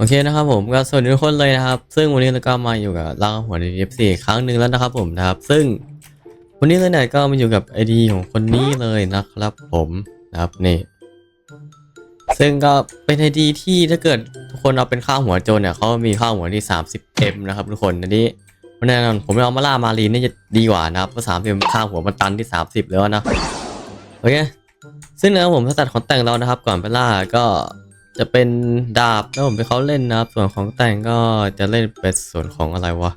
โอเคนะครับผมก็สวัสดีทุกคนเลยนะครับ ซึ่งวันนี้เราก็มาอยู่กับล่างหัวใน F4 ครั้งหนึ่งแล้วนะครับผมนะครับ ซึ่งวันนี้เลยเนี่ยก็มาอยู่กับไอดีของคนนี้เลยนะครับผมนะครับนี่ซึ่งก็เป็นไอดีที่ถ้าเกิดทุกคนเอาเป็นค่าหัวโจรเนี่ยเขามีค่าหัวที่ 30M นะครับทุกคนอันนี้แน่นอนผมเอามาล่ามารีนนี่จะดีกว่านะครับเพราะ 30M ค่าหัวมันตันที่ 30 แล้วนะโอเคซึ่งนะครับผมถ้าตัดของแต่งเรานะครับ ก่อนไปล่าก็ จะเป็นดาบแล้วผมไปเขาเล่นนะครับ ส่วนของแต่งก็จะเล่นเป็นส่วนของอะไรวะ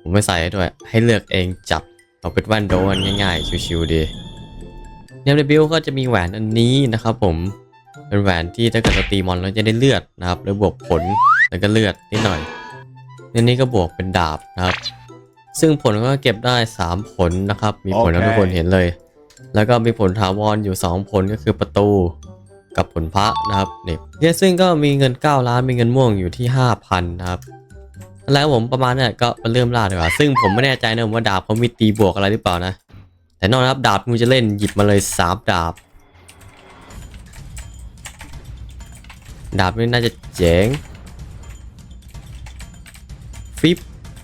ผมไม่ใส่ให้ด้วย ให้เลือกเองจับเอาเป็นแว่นโดนง่ายๆ ชิวๆดีเนี่ยในบิวก็จะมีแหวนอันนี้นะครับผมเป็นแหวนที่ถ้าเกิดเราตีมอนเราจะได้เลือดนะครับแล้วบวกผลแล้วก็เลือดนิดหน่อยในนี้ก็บวกเป็นดาบนะครับ ซึ่งผลก็เก็บได้ 3 ผลนะครับ มีผลแล้วโอเคทุกคนเห็นเลย แล้วก็มีผลถาวรอยู่ 2 ผลก็คือประตู กับผลพระนะครับเนี่ยซึ่งก็มีเงิน 9 ล้านมีเงินม่วงอยู่ที่ 5,000นะครับแล้วผมประมาณเนี่ยก็มาเริ่มล่าดีกว่า ซึ่งผมไม่แน่ใจนะว่าดาบเขามีตีบวกอะไรหรือเปล่านะ แต่นอกนะครับดาบกูจะเล่นหยิบมาเลยสามดาบ ดาบนี่น่าจะเจ๋งฟิป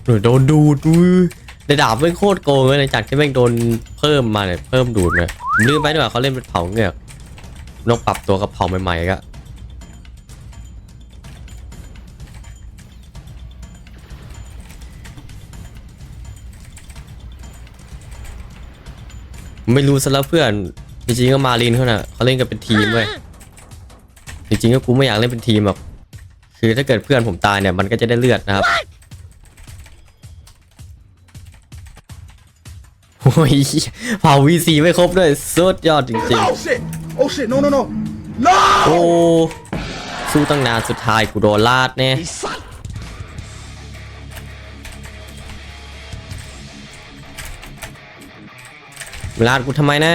หรือโดนดูดแต่ดาบไม่โคตรโกงเลยจากที่แม่งโดนเพิ่มมาเนี่ยเพิ่มดูดเลยลืมไปด้วยว่าเขาเล่นเป็นเผาเงือก นกปรับตัวกับเผาใหม่ๆก็ไม่รู้ซะแล้วเพื่อน จริงๆก็มาลินเขาน่ะเขาเล่นกันเป็นทีมเว้ยจริงๆก็กูไม่อยากเล่นเป็นทีมหรอกคือถ้าเกิดเพื่อนผมตายเนี่ยมันก็จะได้เลือดนะครับโอ้ยเผา VC ไม่ครบด้วยสุดยอดจริงๆ Oh shit! Oh shit! No no no! ๆ No! โอ้สู้ตั้งนานสุดท้ายกูโดนลาดเนี่ยลาดกูทำไมนะ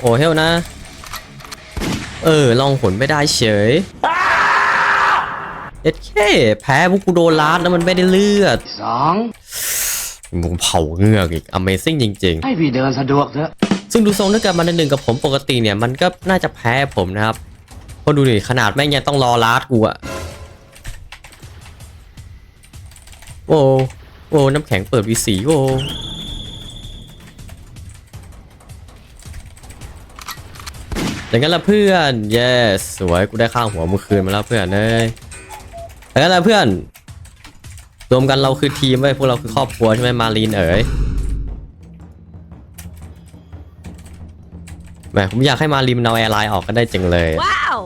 โอ้เฮลนะ เออ ลองผลไม่ได้เฉยเอ็ดเคแพ้พวกกูโดนลาดแล้วมันไม่ได้เลือดสองมึงเผาเหงือกอีก Amazing จริงให้พี่เดินสะดวกเถอะๆ ซึ่งดูทรงถ้าเกิดมันหนึ่งกับผมปกติเนี่ยมันก็น่าจะแพ้ผมนะครับเพราะดูดิขนาดแม่งยังต้องรอลาดกูอะโอ้โอ้น้ำแข็งเปิดวีสีโอ้อย่างนั้นละเพื่อน yes สวย กูได้ข้างหัวมือคืนมาแล้วเพื่อนเอ้ยอย่างนั้นละเพื่อน รวมกันเราคือทีมไว้ยพวกเราคือครอบครัวใช่ไหมมารีนเอ๋ย แหมผมอยากให้มารีนเอาแอร์ไลน์ออกก็ได้จังเลย Wow!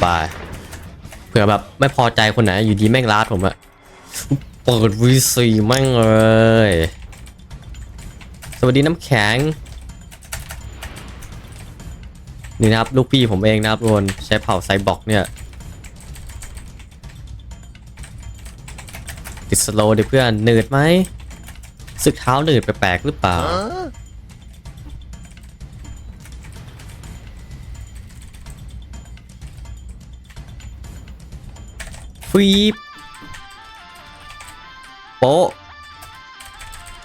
ไปเผื่อแบบไม่พอใจคนไหนอยู่ดีแม่งลาดผมอะเปิดวีซีแม่งเลย สวัสดีน้ำแข็ง นี่นะครับ ลูกพี่ผมเองนะครับทุกคนใช้เผ่าไซบอร์กเนี่ยติดสโลว์ดิเพื่อนหนืดไหม สึกเท้าหนืดแปลกๆหรือเปล่า ฟีบโป๊ะ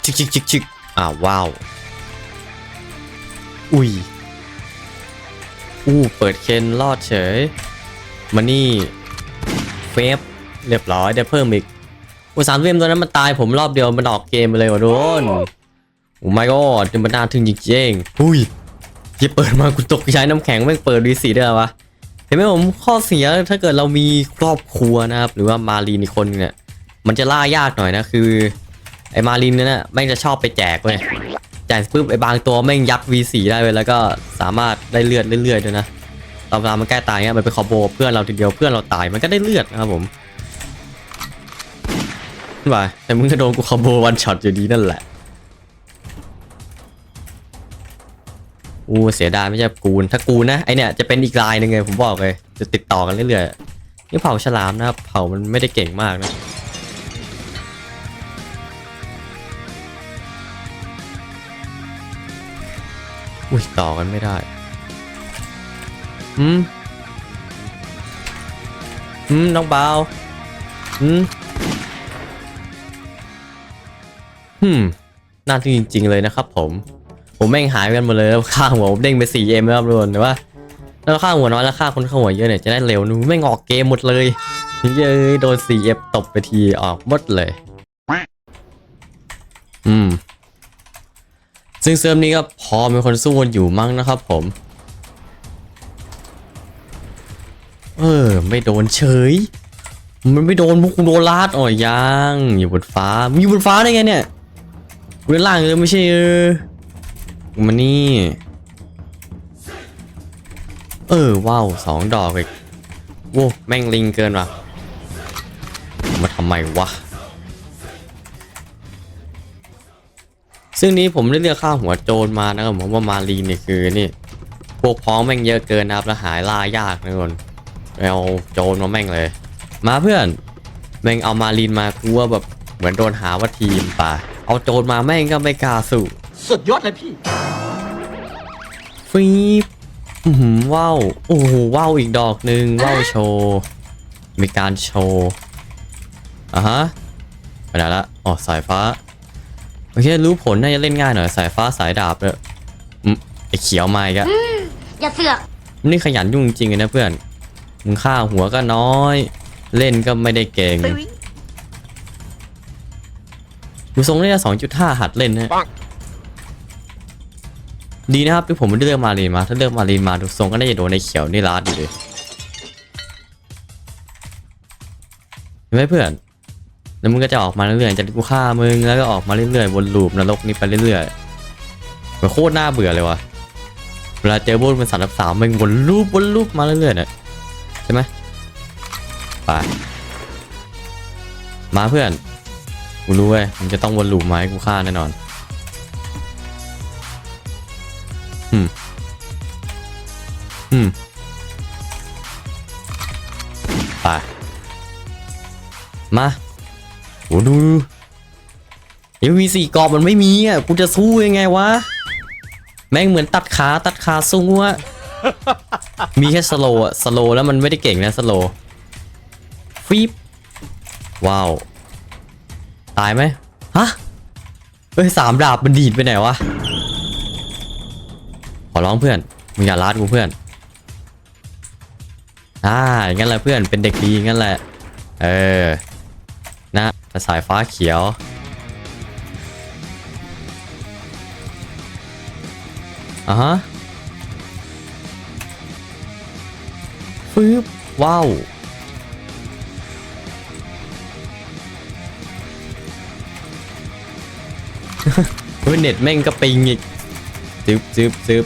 ชิกชิกชิกชิกอ่าว้าว อุ้ย อู้ เปิดเคนรอดเฉย มานี่ เฟฟ เรียบร้อยได้เพิ่มอีก โอุตสามเวมตัวนั้นมันตายผมรอบเดียวมันออกเกมไปเลยวะโดนโอ้ไม่ก็จะมันน่าทึ่งจริงๆอุ้ยที่เปิดมากูตกใจน้ำแข็งแม่เปิดดีสีได้เหรอวะเห็นไหมผมข้อเสียถ้าเกิดเรามีครอบครัวนะครับ หรือว่ามารีนอีกคนเนี่ย มันจะล่ายากหน่อยนะคือ ไอ้มารีนเนี่ยนะแม่งจะชอบไปแจกเว้ยแจกปุ๊บไอ้บางตัวแม่งยัด V4 ได้เว้ยแล้วก็สามารถได้เลือดเรื่อยๆด้วยนะตอนเวลามันใกล้ตายเนี่ยมันเป็นคอโบเพื่อนเราทีเดียวเพื่อนเราตายมันก็ได้เลือดนะครับผม ว่าแต่มึงก็โดนกูคอมโบวันช็อตอยู่ดีนั่นแหละ อู้เสียดายไม่ใช่กูน ถ้ากูนะไอเนี่ยจะเป็นอีกลายหนึ่งไงผมบอกเลย จะติดต่อกันเรื่อยๆ นี่เผาฉลามนะครับเผามันไม่ได้เก่งมากนะ อุ้ยต่อกันไม่ได้อืมอืมน้องเบาอืมืมน่าทึ่งจริง ๆ เลยนะครับผม ผมแม่งหายกันหมดเลยแล้วค่าหัวผมเด้งไป 4M แล้วครับทุกคนแต่ว่าแล้วค่าหัวน้อยแล้วค่าคนเข้าหัวเยอะเนี่ยจะได้เร็วนูไม่งออกเกมหมดเลยเย้ยโดน 4F ตบไปทีออกหมดเลย อืม ซึ่งเซิร์ฟนี้ก็พอมีคนสู้กันอยู่มั้งนะครับผม เออ ไม่โดนเฉยมันไม่โดนมุกโดนลาดอ๋อยังอยู่บนฟ้ามึงอยู่บนฟ้าได้ไงเนี่ย กูด้านล่างเลยไม่ใช่เออมานี่ เออว้าวสองดอกอีกโว้แม่งลิงเกินว่ะมาทำไมวะ ซึ่งนี้ผมได้เรียกค่าหัวโจรมานะครับผมว่ามารีนเนี่ยคือนี่ พวกพ้องแม่งเยอะเกินนะครับแล้วหายล่ายากนะทุกคนเอาโจรมาแม่งเลย มาเพื่อน แม่งเอามารีนมากูว่าแบบเหมือนโดนหาว่าทีมป่ะ เอาโจรมาแม่งก็ไม่กล้าสู้สุดยอดเลยพี่ ฟีบอือหือว้าวโอ้โหว้าวอีกดอกหนึ่งว้าวโชว์มีการโชว์อะฮะไปไหนละอ๋อสายฟ้าโอเครู้ผลน่าจะเล่นง่ายหน่อยสายฟ้าสายดาบเลยอืมไอเขียวมาอีกอะอย่าเสือกนี่ขยันยุ่งจริงเลยนะเพื่อนมึงฆ่าหัวก็น้อย เล่นก็ไม่ได้เก่ง ดูทรงได้สองจุดห้าหัดเล่นนะปังดีนะครับที่ผมไม่ได้เลือกมารีนมา ถ้าเลือกมารีนมาดูทรงก็น่าจะโดนในเขียวนี่ลาดอยู่เลยเห็นไหมเพื่อน แล้วมึงก็จะออกมาเรื่อยๆจะกูฆ่ามึงแล้วก็ออกมาเรื่อยๆวนลูปนรกนี้ไปเรื่อยๆมันโคตรน่าเบื่อเลยวะเวลาเจอบุญเป็นสามรับสามมึงวนลูปวนลูปมาเรื่อยๆเนี่ยใช่ไหมไปมาเพื่อน กูรู้เว้ยมึงจะต้องวนลูปมาให้กูฆ่าแน่นอนอืมอืมไปมาโอ้ดูเอวีสี่กรอบมันไม่มีอะกูจะสู้ยังไงวะ แม่งเหมือนตัดขาตัดขาสู้อะมีแค่สโลว์อะสโลแล้วมันไม่ได้เก่งนะสโลฟีบว้าว ตายไหมฮะเอ้ยสามดาบมันดีดไปไหนวะ ขอร้องเพื่อน มึงอย่าลาดกูเพื่อน อ่าอย่างนั้นแหละเพื่อน เป็นเด็กดีอย่างนั้นแหละ เออ นะแต่สายฟ้าเขียว อะฮะฟืบว้าว เฮ้ยเน็ตแม่งก็ปิงอีกซึบซึบซึบ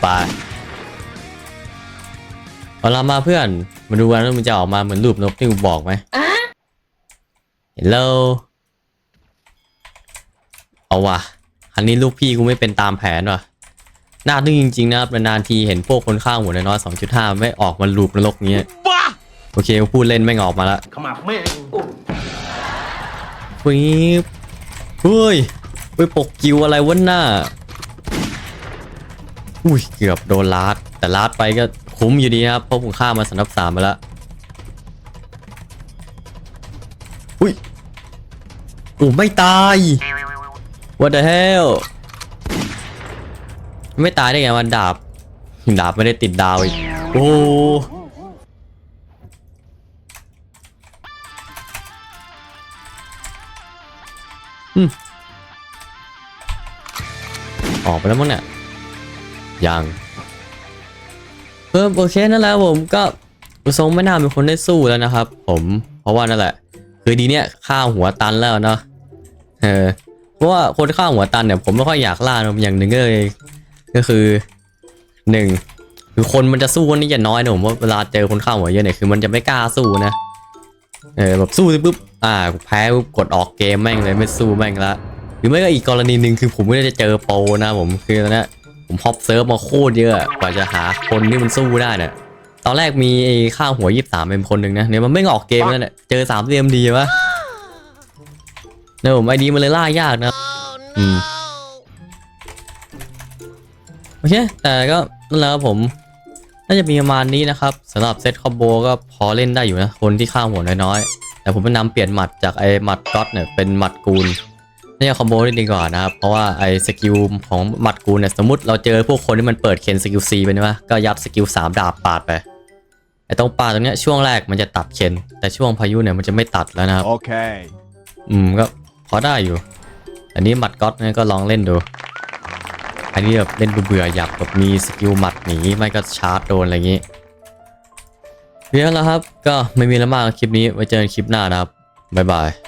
ไปเอาละมาเพื่อน มาดูกันว่ามันจะออกมาเหมือนรูปนกที่กูบอกไหม Hello เอาว่ะ อันนี้ลูกพี่กูไม่เป็นตามแผนว่ะ น่าทึ่งจริงๆนะครับนานๆทีเห็นพวกคนข้างหัวน้อยๆ2.5ไม่ออกมาลูปนรกเนี้ยบ้าโอเคกูพูดเล่นไม่งออกมาละขมับแม่งฟีบเฮ้ยเฮ้ยปกกิวอะไรวะหน้า อุ้ยเกือบโดนลาด แต่ลาดไปก็คุ้มอยู่ดีครับ เพราะผมฆ่ามาสนับสามไปแล้ว อุ้ยโอ้ไม่ตาย What the hell ไม่ตายได้ไงวันดาบ ดาบไม่ได้ติดดาวอีก โอ้ ออกไปแล้วมั้งเนี่ย ยังเพิ่มโอเคนั่นแหละผมก็ทรงไม่น่าเป็นคนได้สู้แล้วนะครับ ผมเพราะว่านั่นแหละ คือดีเนี่ยข้าวหัวตันแล้วเนาะเออเพราะว่าคนข้าวหัวตันเนี่ยผมไม่ค่อยอยากล่านะอย่างหนึ่งก็เลยก็คือหนึ่งคือคนมันจะสู้กันนี่จะน้อยนะผมว่าเวลาเจอคนข้าวหัวเยอะเนี่ยคือมันจะไม่กล้าสู้นะเออแบบสู้ปุ๊บ อ่าแพ้กดออกเกมแม่งเลยไม่สู้แม่งละหรือไม่ก็อีกกรณีหนึ่งคือผมไม่ได้จะเจอโปรนะผมคือตอนนี้ผมฮอปเซิร์ฟมาโคตรเยอะกว่าจะหาคนที่มันสู้ได้เนี่ยตอนแรกมีไอ้ข้าวหัวยี่สามเป็นคนหนึ่งนะเนี่ยมันไม่ออกเกมนั่นแหละเจอสามเรียมดีวะเนี่ยผมไอดีมันเลยล่ายากนะอืมโอเคแต่ก็นั่นแหละครับผมน่าจะมีประมาณนี้นะครับสำหรับเซตคอมโบก็พอเล่นได้อยู่นะคนที่ข้าวหัวน้อยๆ แต่ผมไปนำเปลี่ยนหมัดจากไอ้หมัดก๊อตเนี่ยเป็นหมัดกูลน่าจะคอมโบได้ดีกว่านะครับ เพราะว่าไอ้สกิลของหมัดกูเนี่ยสมมติเราเจอพวกคนที่มันเปิดเคนสกิลซีไปใช่ไหมก็ยัดสกิลสามดาบปาดไปไอ้ตรงปาดตรงเนี้ยช่วงแรกมันจะตัดเคนแต่ช่วงพายุเนี่ยมันจะไม่ตัดแล้วนะครับ Okay. อืมก็พอได้อยู่ อันนี้หมัดก๊อตเนี่ยก็ลองเล่นดู อันนี้แบบเล่นเบื่อๆอยากแบบมีสกิลหมัดหนีไม่ก็ชาร์จโดนอะไรอย่างงี้ เพียบแล้วครับ ก็ไม่มีแล้วมากคลิปนี้ไว้เจอกันคลิปหน้านะครับ บ๊ายบาย